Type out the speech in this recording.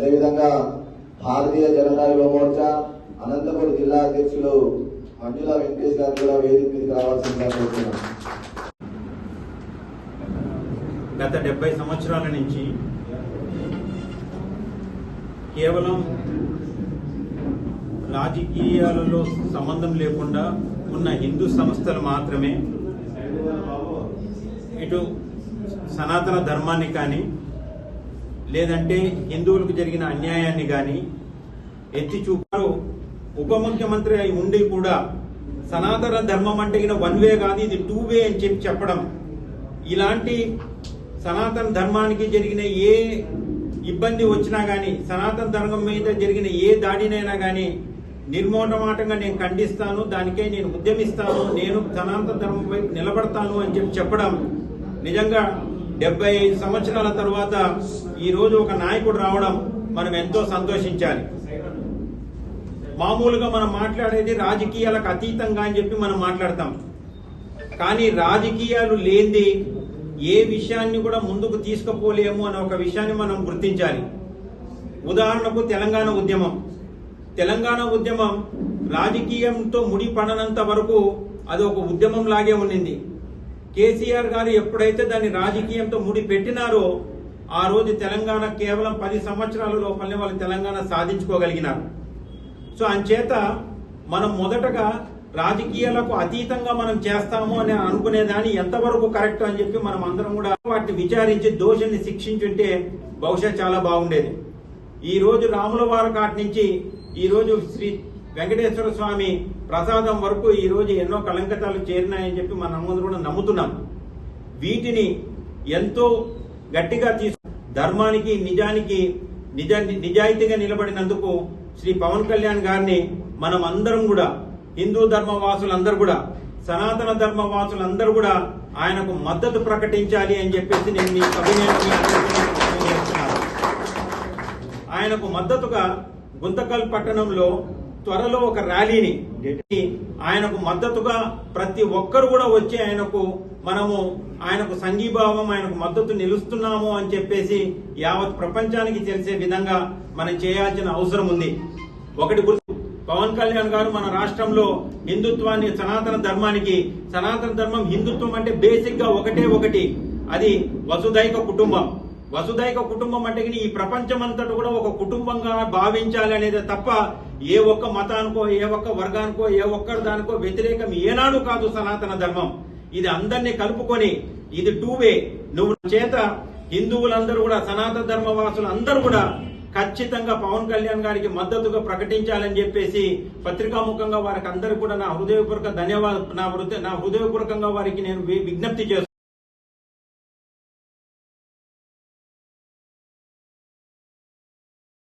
అదేవిధంగా భారతీయ జనతా యువ మోర్చా అనంతపురం జిల్లా అధ్యక్షులు మంజుల వెంకటేష్ గారు కూడా వేదిక మీదకి రావాల్సిందిగా కోరుతున్నాం. గత డెబ్బై సంవత్సరాల నుంచి కేవలం రాజకీయాలలో సంబంధం లేకుండా ఉన్న హిందూ సంస్థలు మాత్రమే ఇటు సనాతన ధర్మాన్ని కానీ లేదంటే హిందువులకు జరిగిన అన్యాయాన్ని కానీ ఎత్తి చూపారు. ఉప ముఖ్యమంత్రి అయి ఉండి కూడా సనాతన ధర్మం అంటే వన్ వే కాదు ఇది టూ వే అని చెప్పి చెప్పడం. ఇలాంటి సనాతన ధర్మానికి జరిగిన ఏ ఇబ్బంది వచ్చినా కానీ సనాతన ధర్మం మీద జరిగిన ఏ దాడినైనా గానీ నిర్మోటమాటంగా నేను ఖండిస్తాను దానికే నేను ఉద్యమిస్తాను నేను సనాతన ధర్మం వైపు నిలబడతాను అని చెప్పి చెప్పడం నిజంగా డెబ్బై ఐదు సంవత్సరాల తర్వాత ఈరోజు ఒక నాయకుడు రావడం మనం ఎంతో సంతోషించాలి. మామూలుగా మనం మాట్లాడేది రాజకీయాలకు అతీతంగా అని చెప్పి మనం మాట్లాడతాం. కానీ రాజకీయాలు లేనిది ఏ విషయాన్ని కూడా ముందుకు తీసుకుపోలేము అనే ఒక విషయాన్ని మనం గుర్తించాలి. ఉదాహరణకు తెలంగాణ ఉద్యమం. తెలంగాణ ఉద్యమం రాజకీయంతో ముడిపడనంత వరకు అది ఒక ఉద్యమం లాగే ఉండింది. కేసీఆర్ గారు ఎప్పుడైతే దాన్ని రాజకీయంతో ముడి పెట్టినారో ఆ రోజు తెలంగాణ కేవలం పది సంవత్సరాల లోపలనే వాళ్ళు తెలంగాణ సాధించుకోగలిగినారు. సో అంచేత మనం మొదటగా రాజకీయాలకు అతీతంగా మనం చేస్తాము అని అనుకునేదాన్ని ఎంతవరకు కరెక్ట్ అని చెప్పి మనం అందరం కూడా వాటిని విచారించి దోషుల్ని శిక్షించుంటే బహుశా చాలా బాగుండేది. ఈ రోజు రాముల వారి కాటి నుంచి ఈ రోజు శ్రీ వెంకటేశ్వర స్వామి ప్రసాదం వరకు ఈరోజు ఎన్నో కలంకతాలు చేరినాయని చెప్పి మన అందరం కూడా నమ్ముతున్నాం. వీటిని ఎంతో గట్టిగా తీసు ధర్మానికి నిజానికి నిజ నిజాయితీగా నిలబడినందుకు శ్రీ పవన్ కళ్యాణ్ గారిని మనం అందరం కూడా హిందూ ధర్మ వాసులందరూ కూడా సనాతన ధర్మ వాసులందరూ కూడా ఆయనకు మద్దతు ప్రకటించాలి అని చెప్పేసి నేను మీ సభ్యుని ఆయనకు మద్దతుగా గుంతకల్ పట్టణంలో త్వరలో ఒక ర్యాలీని ఆయనకు మద్దతుగా ప్రతి ఒక్కరు కూడా వచ్చి ఆయనకు మనము ఆయనకు సంఘీభావం ఆయనకు మద్దతు నిలుస్తున్నాము అని చెప్పేసి యావత్ ప్రపంచానికి తెలిసే విధంగా మనం చేయాల్సిన అవసరం ఉంది. ఒకటి గుర్తు పవన్ కళ్యాణ్ గారు మన రాష్ట్రంలో హిందుత్వాన్ని సనాతన ధర్మానికి సనాతన ధర్మం హిందుత్వం అంటే బేసిక్గా ఒకటే ఒకటి. అది వసుదైక కుటుంబం. వసుదైక కుటుంబం అంటే ఈ ప్రపంచం అంతటా కూడా ఒక కుటుంబంగా భావించాలి అనేది తప్ప ఏ ఒక్క మతానికో ఏ ఒక్క వర్గానికో ఏ ఒక్కరి దానికో వ్యతిరేకం ఏనాడు కాదు సనాతన ధర్మం. ఇది అందరినీ కలుపుకొని ఇది టూ వే నువ్వు చేత హిందువులందరూ కూడా సనాతన ధర్మ వాసులు అందరూ కూడా ఖచ్చితంగా పవన్ కళ్యాణ్ గారికి మద్దతుగా ప్రకటించాలని చెప్పేసి పత్రికాముఖంగా వారికి అందరికీ కూడా నా హృదయపూర్వక ధన్యవాదాలు నా హృదయ నా హృదయపూర్వకంగా వారికి నేను విజ్ఞప్తి చేస్తాను